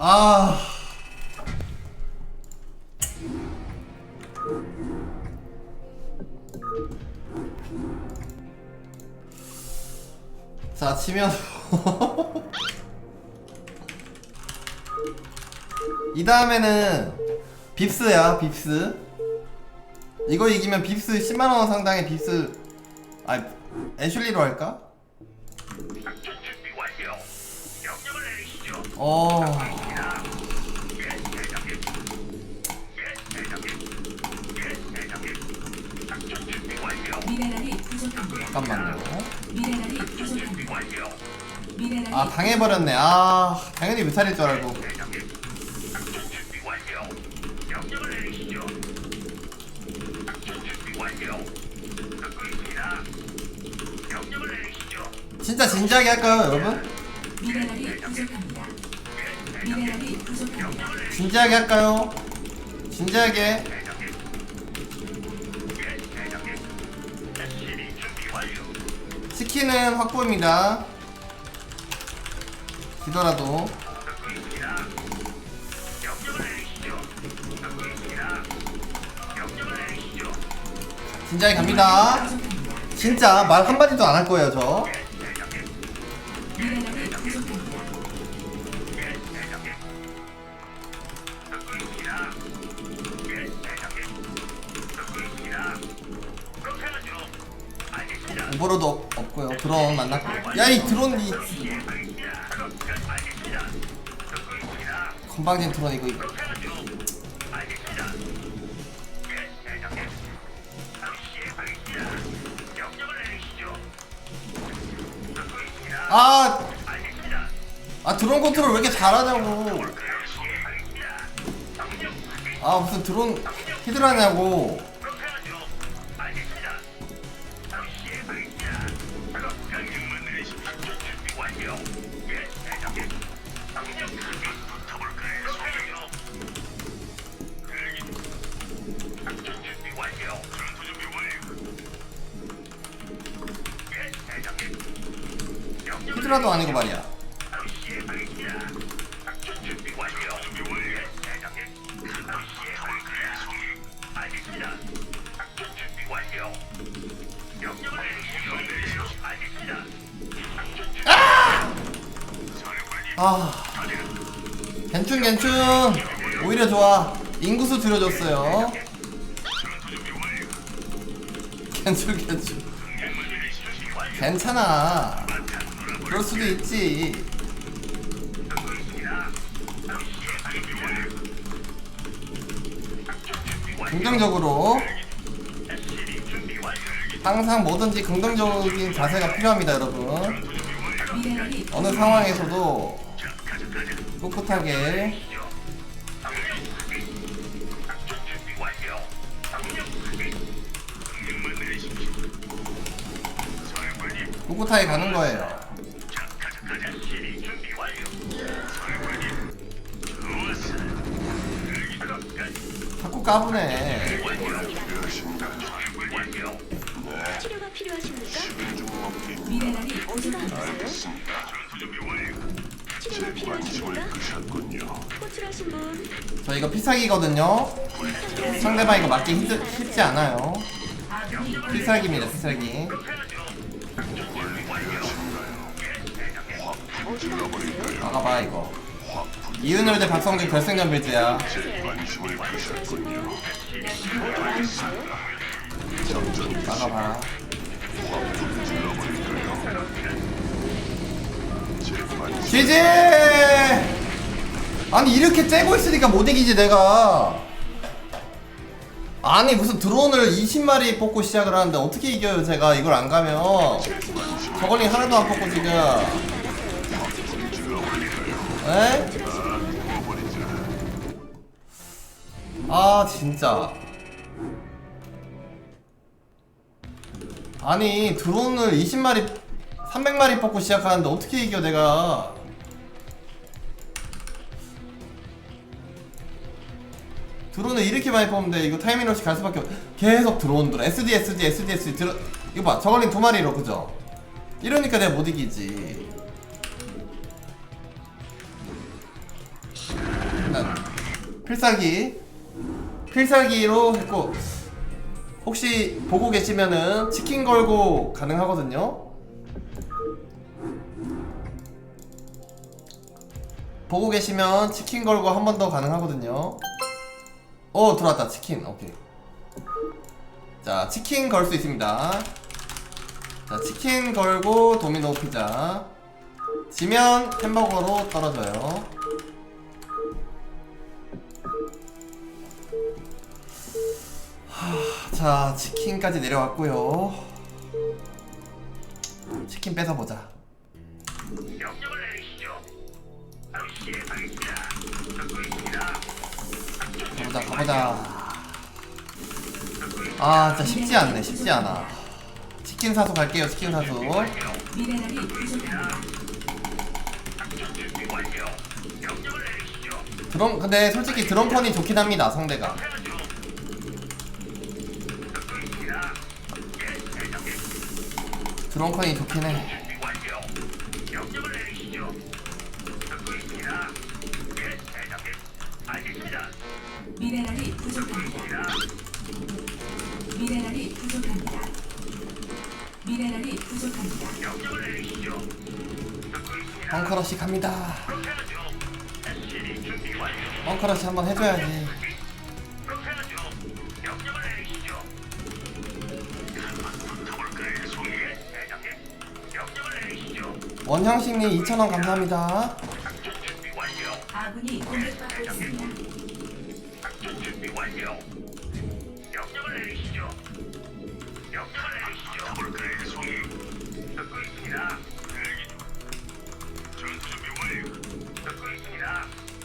아. 자, 치면 이 다음에는 빕스야, 빕스. 이거 이기면 빕스 10만 원 상당의 빕스 아, 애슐리로 할까? 어. 예, 대장님. 예, 대장님. 예, 대장님. 작전 준비 완료. 미네랄이 부족합니다. 잠깐만요. 아, 당해버렸네. 아, 당연히 뮤탈일 줄 알고. 진짜 진지하게 할까요, 여러분? 진지하게 할까요? 진지하게. 치킨은 확보입니다. 내리시죠. 진지하게 갑니다. 진짜 말 한마디도 안 할 거예요, 저. 없, 없고요. 드론 만났고. 야, 이 드론, 이. 건방진 드론 이거, 이거. 아. 아, 드론 컨트롤 왜 이렇게 잘하냐고. 아, 무슨 드론 히드라냐고. 습니다. 작전 준비. 사령관님, 아. 괜춘, 괜춘. 오히려 좋아. 인구수 줄여줬어요. 괜춘, 괜춘. 괜찮아. 그럴 수도 있지. 긍정적으로. 항상 뭐든지 긍정적인 자세가 필요합니다, 여러분. 어느 상황에서도. 꿋꿋하게 꿋꿋하게 가는 거예요. 까부네. 완료. 치료가 필요하십니까? 미네랄이 어디가 부족합니다. 아프세요? 전투 준비 완료. 치료가 필요하십니까? 호출하신 분 저 이거 피사기거든요. 상대방 이거 맞기 힘들, 쉽지 않아요. 어디가 아프세요? 막아봐, 이거. 이은율 대 박성준 결승전 빌드야. 분 막아봐. 지지! 아니 이렇게 째고 있으니까 못 이기지 내가. 아니 무슨 드론을 20마리 뽑고 시작을 하는데 어떻게 이겨요 제가 이걸 안 가면 저걸링 하나도 안 뽑고 지금 에? 아 진짜. 아니 드론을 20마리 300마리 뽑고 시작하는데 어떻게 이겨 내가? 드론을 이렇게 많이 뽑는데 이거 타이밍러시 갈 수밖에 없 계속 드론 들어. SD SD SD SD 들어. 이거 봐. 저걸링 두 마리로 그죠? 이러니까 내가 못 이기지. 필살기 필살기로 했고 혹시 보고 계시면은 치킨 걸고 가능하거든요. 보고 계시면 치킨 걸고 한 번 더 가능하거든요. 어 들어왔다. 치킨. 오케이. 자 치킨 걸 수 있습니다. 자 치킨 걸고 도미노 피자. 지면 햄버거로 떨어져요 자 치킨까지 내려왔고요 치킨 뺏어보자 명령을 내리시죠. 바로 시행하겠습니다. 듣고 있습니다. 가보자 가보자 아 진짜 쉽지 않네 쉽지 않아 치킨 사수 갈게요 치킨 사수 미네랄이 부족합니다. 준비 완료. 명령을 내리시죠. 드럼 근데 솔직히 드럼컨이 좋긴 합니다 상대가 장님. 알겠습니다. 미네랄이 부족합니다. 미네랄이 부족합니다. 미네랄이 부족합니다. 명령을 내리시죠. 듣고 있습니다. 펑크러시 갑니다. 펑크러시 한번 해줘야지 원형식님 2,000원 감사합니다. 아군이 공격받고 있습니다. 작전 준비 완료. 명령을 내리시죠. 명령을 내리시죠. 붙어볼까요, 송이? 듣고 있습니다. 대기 중. 전투 준비 완료. 듣고 있습니다.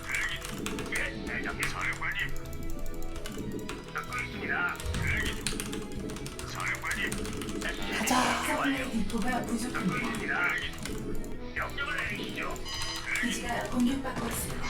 대기 중. 예, 대장님 사령관님. 듣고 있습니다. 대기 중. 사령관님. 가자. 서플라이 디포가 부족합니다. 명령을 내리시죠. 기지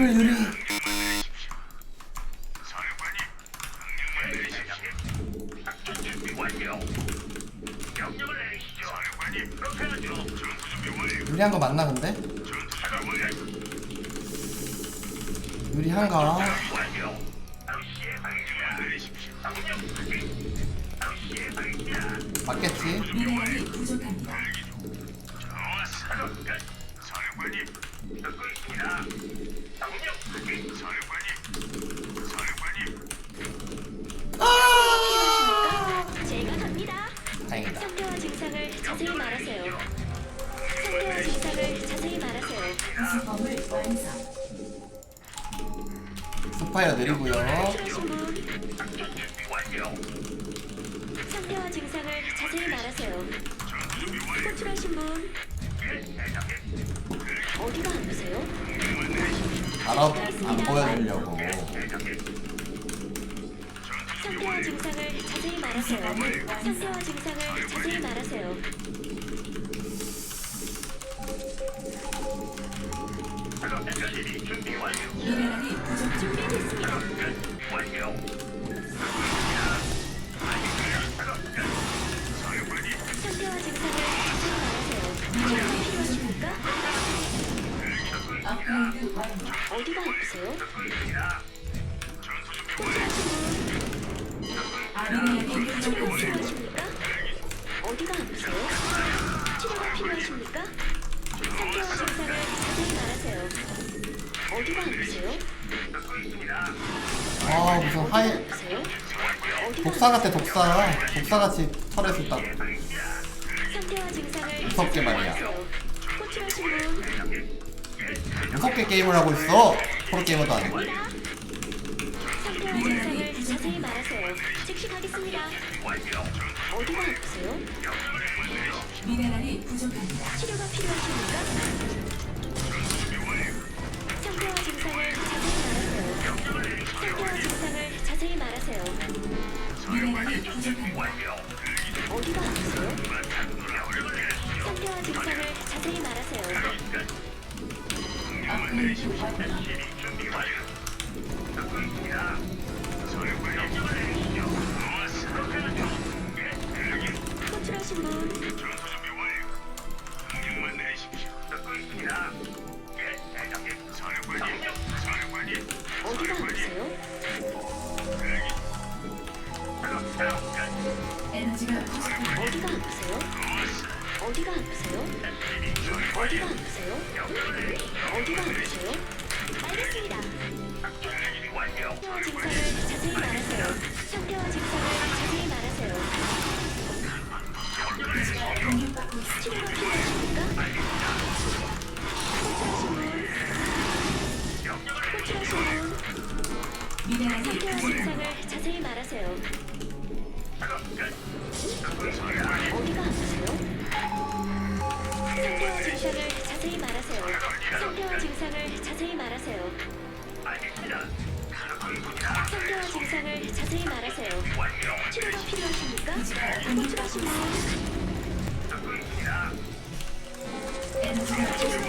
비 완료. 유리한 거 맞나 근데? 준비 완료. 상태와 증상을 자세히 말하세요. 호출하신 분. 어디가 아프세요? 알아 안 보여주려고. 상태와 증상을 자세히 말하세요. 상태와 증상을 자세히 말하세요. 미네랄이 상태와 증상을 자세히 말하세요. 치료가 필요하십니까? 어디가 아프세요? 미네랄이 치료가 부족합니다. 필요하십니까? 어디가 아프세요? 치료가 필요하십니까? 상태와 증상을 자세히 말하세요. 어디가 아프세요? 아 무슨 하이 아프세요? 어디가 독사 같아 독사 독사같이 털에서 딱 상태와 증상을 무섭게 말이야. 말하세요. 호출하신 분 무섭게 게임을 하고 있어 프로게이머도 아니고 상태와 증상을 자세히 말하세요. 즉시 가겠습니다. 어디가 아프세요? 미네랄이 부족합니다. 치료가 필요하십니까? 상태와 증상을 자세히 말하세요. 상태와 증상을 자세히 말하세요. 미네랄이 부족합니다. 어디가 아프세요? 상태와 증상을 자세히 말하세요. 업그레이드 완료. 호출하신 분 어디가 아프세요? 어디가 아프세요? 어디가 아프세요? 어디가 아프세요? 알겠습니다. 준비 완료. 상태와 증상을 자세히 말하세요. 상태와 증상을 자세히 말하세요. 기지가 공격받고 있습니다. 치료가 필요하십니까? 호출하신 분, 호출하신 분, 미네랄이 상태와 부족합니다. 증상을 자세히 말하세요. 어디가 아프세요? 상태와 증상을 자세히 말하세요. 상태와 증상을 자세히 말하세요. 상태와 증상을 자세히 말하세요. 치료가 필요하십니까? 에너지가 치료가.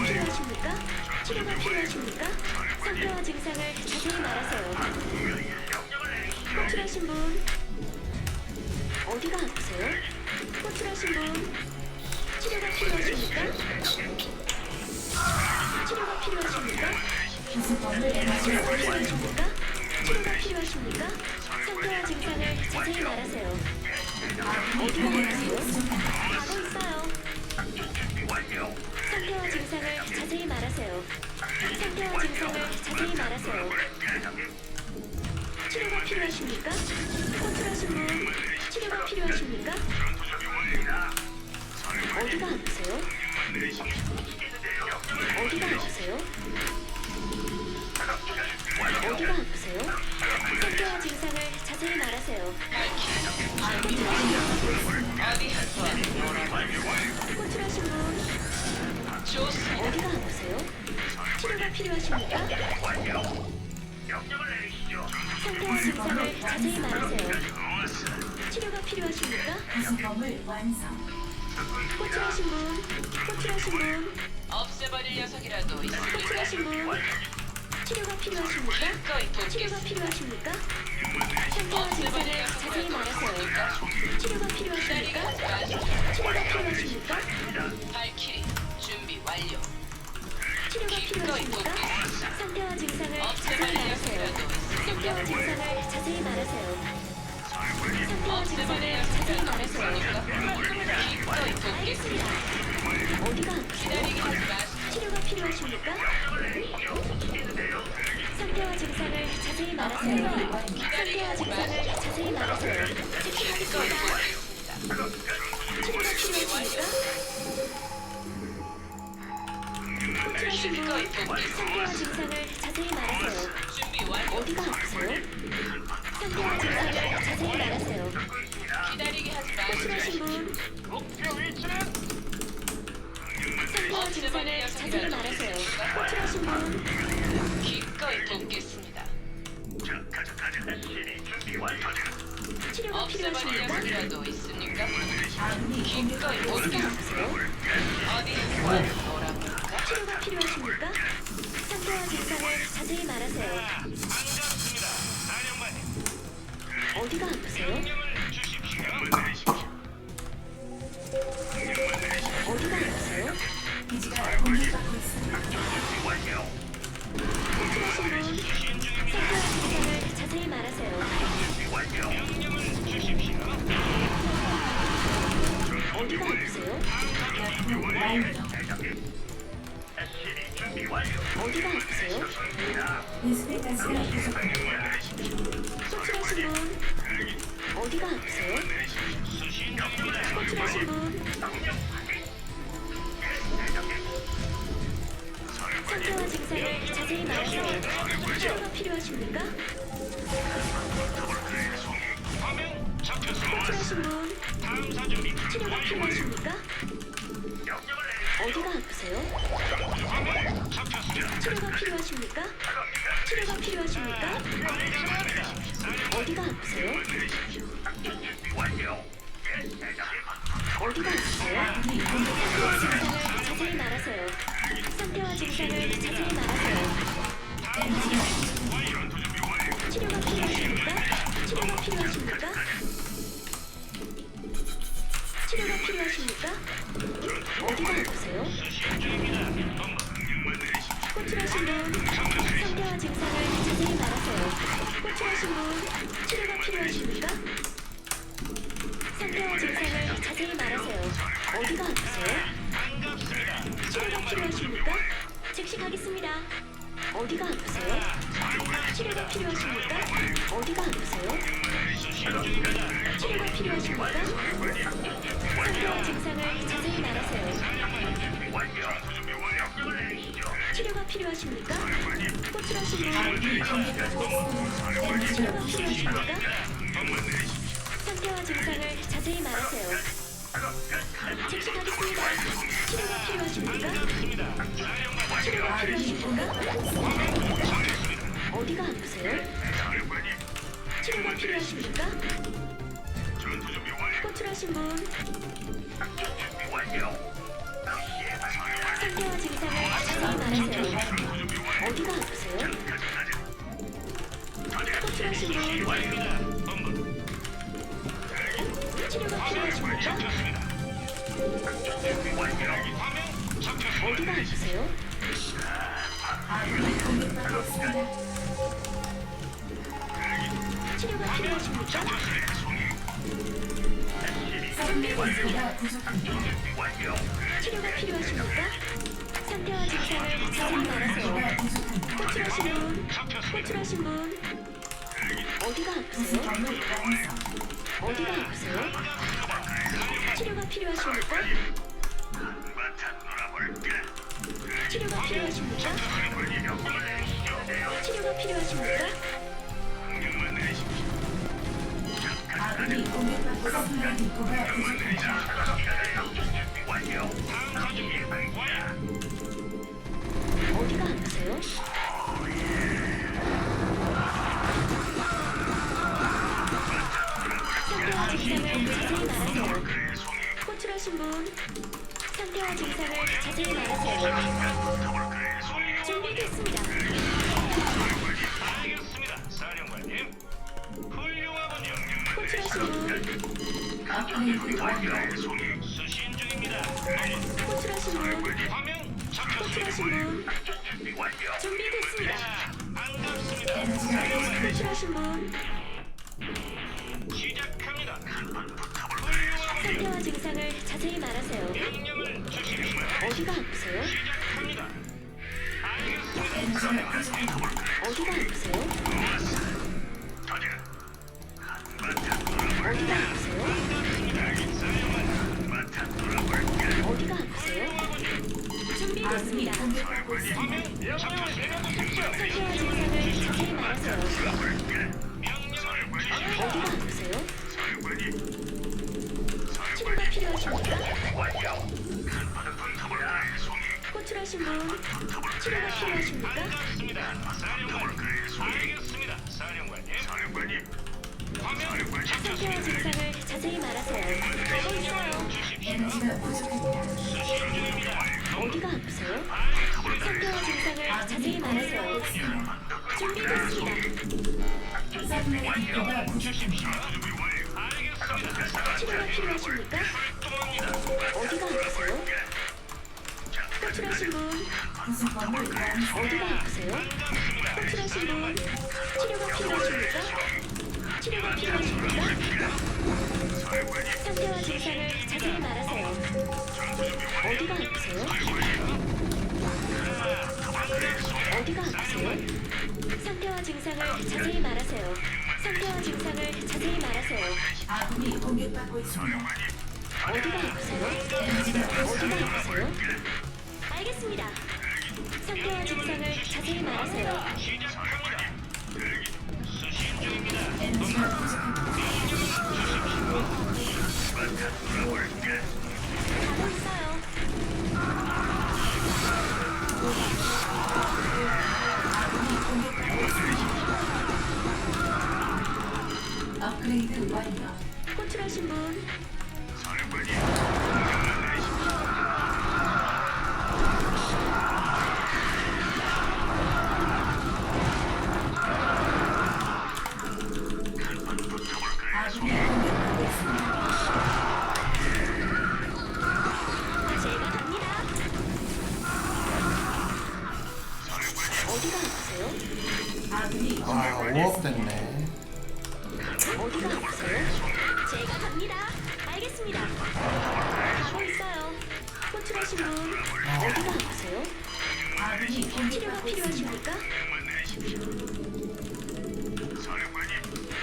필요하십니까? 치료가 필요하십니까? 상태와 증상을 자세히 말하세요. 호출하신 분 어디가 아프세요? 호출하신 분 치료가 필요하십니까? 치료가 필요하십니까? 필요하십니까? 치료가 필요하십니까? 상태와 증상을 자세히 말하세요. 어디가 미네랄이 아프세요? 가고 있어요. 상태와 증상을 자세히 말하세요. 상태와 증상을 자세히 말하세요. 치료가 필요하십니까? 호출하신 분 치료가 필요하십니까? 어디가 아프세요? 어디가 아프세요? 어디가 아프세요? 상태와 증상을 자세히 말하세요. 호출하신 분 어디가 아프세요? 치료가 필요하십니까? 상태와 증상을 자세히 말하세요. 치료가 필요하십니까? 부속범을 완성. 호출하신 분, 호출하신 분, 없애버릴 녀석이라도 있으니 호출하신 분. 치료가 필요하십니까? 치료가 필요하십니까? 상태와 증상을 자세히 말하세요. 치료가 필요하십니까? 치료가 필요하십니까? 발키리 준비 완료. 치료가 필요하십니까? 상태와 증상을 자세히 말하세요. 상태와 증상을 자세히 말하세요. 어디가 아프세요? 기다리게 하지 마시죠. 치료가 필요하십니까? 상태와 증상을 자세히 말하세요. 상태와 증상을 자세히 말하세요. 즉시 하겠습니다. 치료가 필요하십니까? 호출하신 분, 상태와 증상을 자세히 말하세요. 어디가 아프세요? 상태와 증상을 자세히 말하세요. 기다리게 하지 호출하신 마시죠. 분, 목표 위치는 상태와 증상을 자세히 말하세요. 호출하신 분, 기꺼이 돕겠습니다. 치료가 필요하십니까? 아군이 기꺼이 아프세요? 어디 돌아볼까? 치료가 필요하십니까? 상태와 증상을 자세히 말하세요. 어디가 아프세요? 어디가 아프세요? 기지가 공격받고 있습니다. 호출하신 분. 상태와 증상을 자세히 말하세요. 어디가 아프세요? 연구 완료. 어디가 아프세요? 인수대 가스가 부족합니다. 호출하신 분 어디가 아프세요? 호출하신 분. 상태와 증상을 자세히 말하세요. 치료가 필요하십니까? 호출하신 분. 치료가 필요하십니까? 어디가 아프세요? 치료가 필요하십니까? 치료가 필요하십니까? 어디가 아프세요? 어디가 있습니다. 증상을 자세히 말하세요. 상태와 증상을 자세히 말하세요. 필요하십니까? 전투 준비 완료. 호출하신 분 준비 완료. 상태와 증상을 자세히 말하세요. 어디가 아프세요? 호출하신 분 치료가 필요하십니까? 어디가 아프세요? 아군이 공격받고 있습니다. 치료가 필요하십 필요하십니까? 치료가 필요하십니까? 아군이 증상을 자세히 말하세요. 호출하신 분 상태와 증상을 자세히 말하세요. 준비됐습니다. 수신 중입니다. 호출하신 분 화면 호출하신 분 준비 완료. 준비됐습니다. 반갑습니다. 호출하신 분 상태와 증상을 자세히 말하세요. 준비됐습니다. 치료가 필요하십니까? 어디가 아프세요? 호출하신 분. 어디가 아프세요? 호출하신 분 치료가 필요하십니까? 상태와 증상을 자세히 말하세요. 어디가 아프세요? 어디가 아프세요? 상태와 증상을 자세히 말하세요. 상태와 증상을 자세히 말하세요. 아군이 공격받고 있습니다. 어디가 아프세요? 어디가. 아프세요? 알겠습니다. 상태와 증상을 자세히 말하세요. 부족합니다. 가고 치료가. 필요하십니까?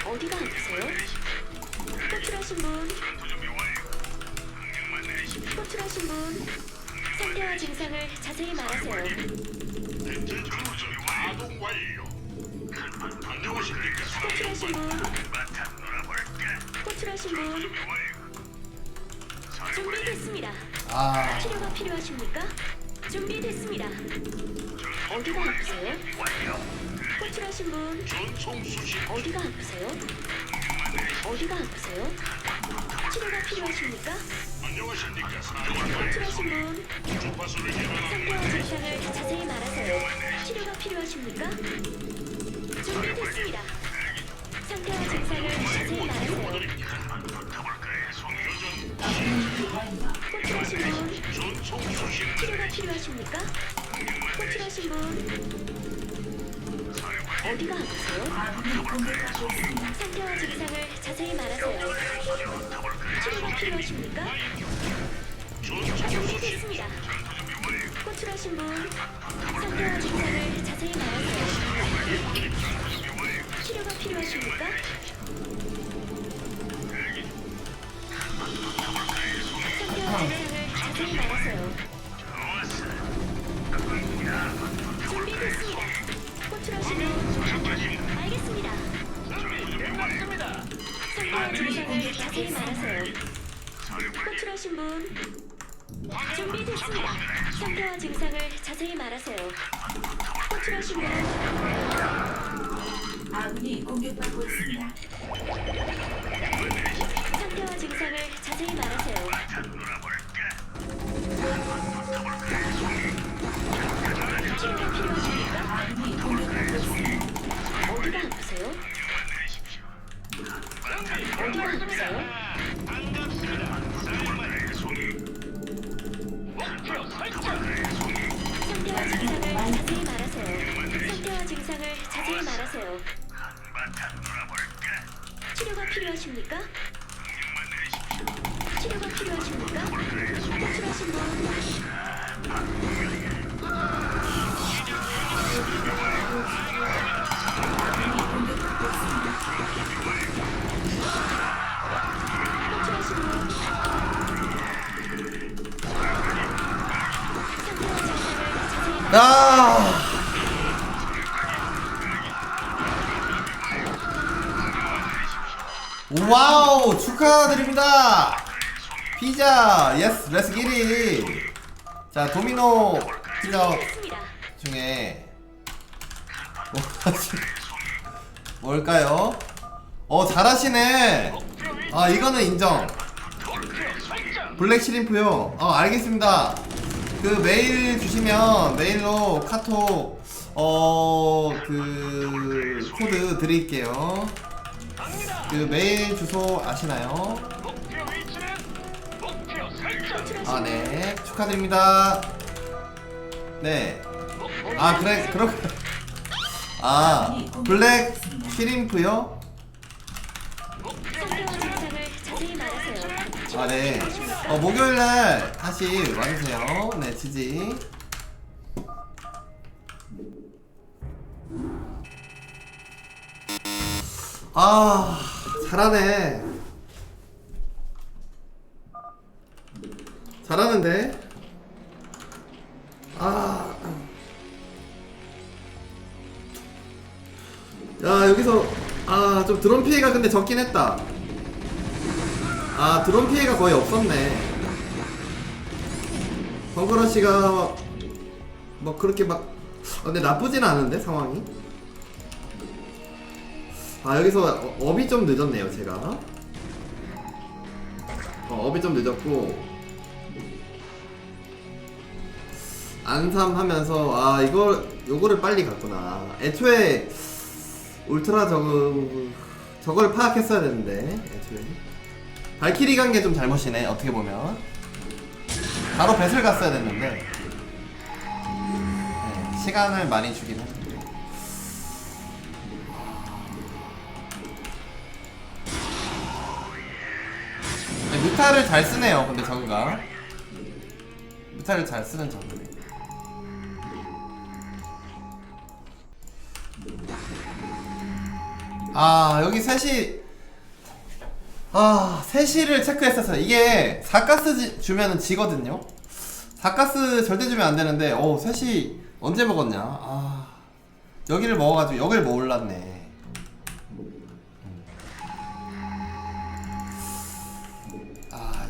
어디가 아프세요? 호출하신 분 호출하신 분 상태와 증상을 자세히 말하세요. 가동 완료. 안녕하십니까? 호출하신 분 바탕 놀아볼까? 호출하신 분 준비됐습니다. 아 치료가 필요하십니까? 준비됐습니다. 어디가 아프세요? 호출하신 분 어디가 아프세요? 어디가 아프세요? 치료가 필요하십니까? 안녕하십니까? 호출하신 분. 상태와 증상을 자세히 말하세요. 치료가 필요하십니까? 준비됐습니다. 상태와 증상을 자세히 말하세요. 치료가 필요하십니까? 호출하신 분 어디가 아프세요? 상태와 증상을 자세히 말하세요. 치료가 필요하십니까? 준비됐습니다. 호출하신 분 상태와 증상을 자세히 말하세요. 치료가 필요하십니까? 상태와 증상을 자세히 말하세요. 호출하신 분 준비됐습니다. 상태와 증상을 자세히 말하세요. 호출하신 분 아군이 공격받고 있습니다. 상태와 증상을 자세히 말하세요. 치료가 필요하십니까? 아군이 공격받고 있습니다. 상태와 증상을 자세히 말하세요. 치료가 필요하십니까? 치료가 필요하십니까? 호출하신 분. 아 와우 축하드립니다. 피자 예스 레츠 기리 자 도미노 피자. 중에 뭘까요? 어 잘하시네. 아 이거는 인정. 블랙 시림프요. 어 알겠습니다. 그 메일 주시면 메일로 카톡 어 그 코드 드릴게요 그 메일 주소 아시나요? 목표 위치는 목표 설정. 아 네 축하드립니다 네 아 그래 그렇 아 블랙 시림프요? 자세히 말하세요. 아, 네. 어, 목요일날 다시 와주세요. 네, 지지. 아, 잘하네. 잘하는데? 아. 야, 여기서, 아, 좀 드론 피해가 근데 적긴 했다. 아 드론 피해가 거의 없었네 벙커러시가 뭐 그렇게 막 아, 근데 나쁘진 않은데 상황이 아 여기서 어- 업이 좀 늦었네요 제가. 어, 업이 좀 늦었고. 안삼 하면서 아 이걸 요거를 빨리 갔구나. 애초에 울트라 저그 저걸 파악했어야 되는데 애초에. 발키리 간 게 좀 잘못이네 어떻게 보면. 바로 뱃을 갔어야 됐는데. 네, 시간을 많이 주긴 했는 뮤타를 잘 쓰네요 근데 저그가 뮤타를 잘 쓰는 저그네 아 여기 셋이 아, 3시를 체크했었어요. 이게 4가스 지- 주면은 지거든요. 4가스 절대 주면 안 되는데, 어, 3시 언제 먹었냐? 아, 여기를 먹어가지고 여기를 몰랐네.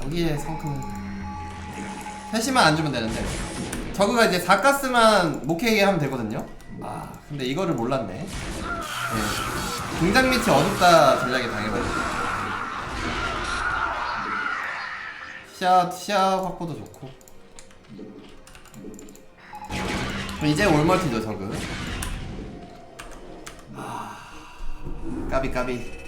아, 여기에 성큰. 3시만 안 주면 되는데. 저그가 이제 4가스만 목회하게 하면 되거든요. 아, 근데 이거를 몰랐네. 네. 등장 밑이 어둡다 전략에 당해가지고. 시야 시야 확보도 좋고 이제 올멀티죠 저그 아, 까비 까비